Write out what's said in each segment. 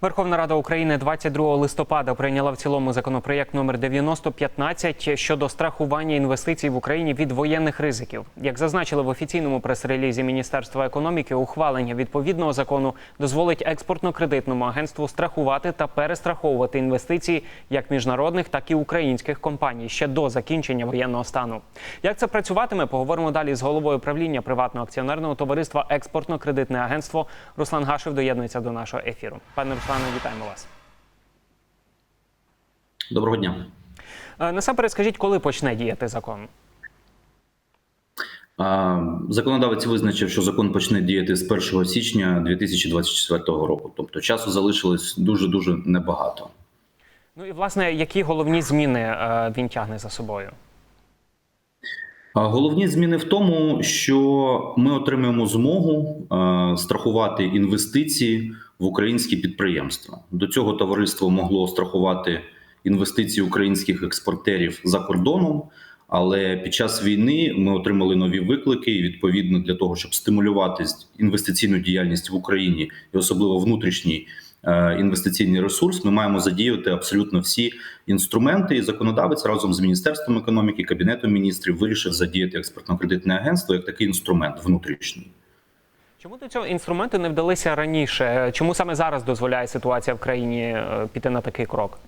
Верховна Рада України 22 листопада прийняла в цілому законопроєкт номер 9015 щодо страхування інвестицій в Україні від воєнних ризиків. Як зазначили в офіційному прес-релізі Міністерства економіки, ухвалення відповідного закону дозволить експортно-кредитному агентству страхувати та перестраховувати інвестиції як міжнародних, так і українських компаній ще до закінчення воєнного стану. Як це працюватиме, поговоримо далі з головою правління приватного акціонерного товариства Експортно-кредитне агентство Руслан Гашев доєднується до нашого ефіру. Пане Руслане, вітаємо вас. Доброго дня. Е, Насамперед, скажіть, коли почне діяти закон? Законодавець визначив, що закон почне діяти з 1 січня 2024 року. Тобто часу залишилось дуже дуже небагато. Ну і власне, які головні зміни е, він тягне за собою? Головні зміни в тому, що ми отримаємо змогу е, страхувати інвестиції в українські підприємства. До цього товариство могло страхувати інвестиції українських експортерів за кордоном. Але під час війни ми отримали нові виклики, і відповідно для того, щоб стимулювати інвестиційну діяльність в Україні і особливо внутрішній інвестиційний ресурс, ми маємо задіяти абсолютно всі інструменти. І законодавець разом з міністерством економіки, кабінетом міністрів вирішив задіяти експертно-кредитне агентство як такий інструмент внутрішній. Чому до цього інструменту не вдалися раніше? Чому саме зараз дозволяє ситуація в країні е, піти на такий крок?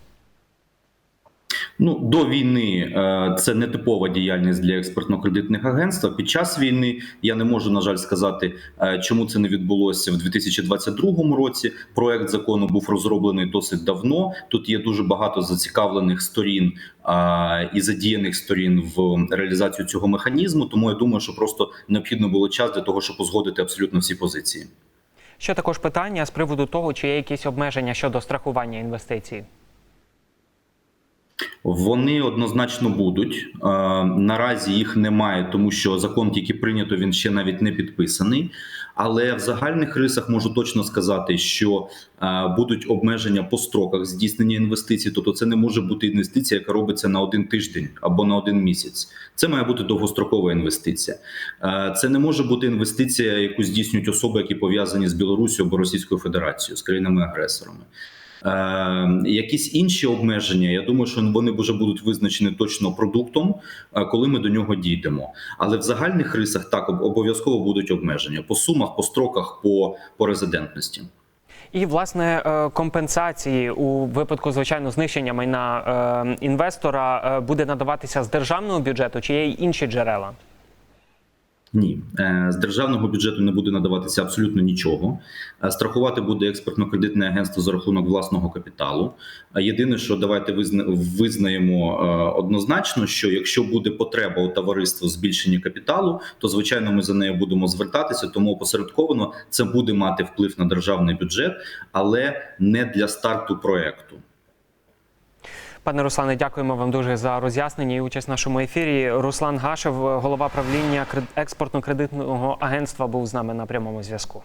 Ну до війни е, це не типова діяльність для експортно-кредитних агентств. Під час війни я не можу на жаль сказати, е, чому це не відбулося в 2022 році. Проект закону був розроблений досить давно. Тут є дуже багато зацікавлених сторін е, і задіяних сторін в реалізацію цього механізму. Тому я думаю, що просто необхідно було час для того, щоб узгодити абсолютно всі позиції. Ще також питання з приводу того, чи є якісь обмеження щодо страхування інвестицій. Вони однозначно будуть Е, наразі їх немає, тому що закон тільки прийнято. Він ще навіть не підписаний. Але в загальних рисах можу точно сказати, що е, будуть обмеження по строках здійснення інвестицій. Тобто, це не може бути інвестиція, яка робиться на один тиждень або на один місяць. Це має бути довгострокова інвестиція. Е, Це не може бути інвестиція, яку здійснюють особи, які пов'язані з Білорусією або Російською Федерацією, з країнами-агресорами. Е, якісь інші обмеження, я думаю, що вони вже будуть визначені точно продуктом, е, коли ми до нього дійдемо. Але в загальних рисах так обов'язково будуть обмеження по сумах, по строках, по, по резидентності. І власне е, компенсації у випадку звичайно знищення майна е, інвестора буде надаватися з державного бюджету, чи є інші джерела? Ні, Е, з державного бюджету не буде надаватися абсолютно нічого. Е, Страхувати буде експортно-кредитне агентство за рахунок власного капіталу. Е, Єдине, що давайте визна- визнаємо однозначно, що якщо буде потреба у товариства збільшення капіталу, то звичайно ми за нею будемо звертатися. Тому опосередковано це буде мати вплив на державний бюджет, але не для старту проекту. Пане Руслане, дякуємо вам дуже за роз'яснення і участь в нашому ефірі. Руслан Гашев, голова правління кред- експортно-кредитного агентства, був з нами на прямому зв'язку.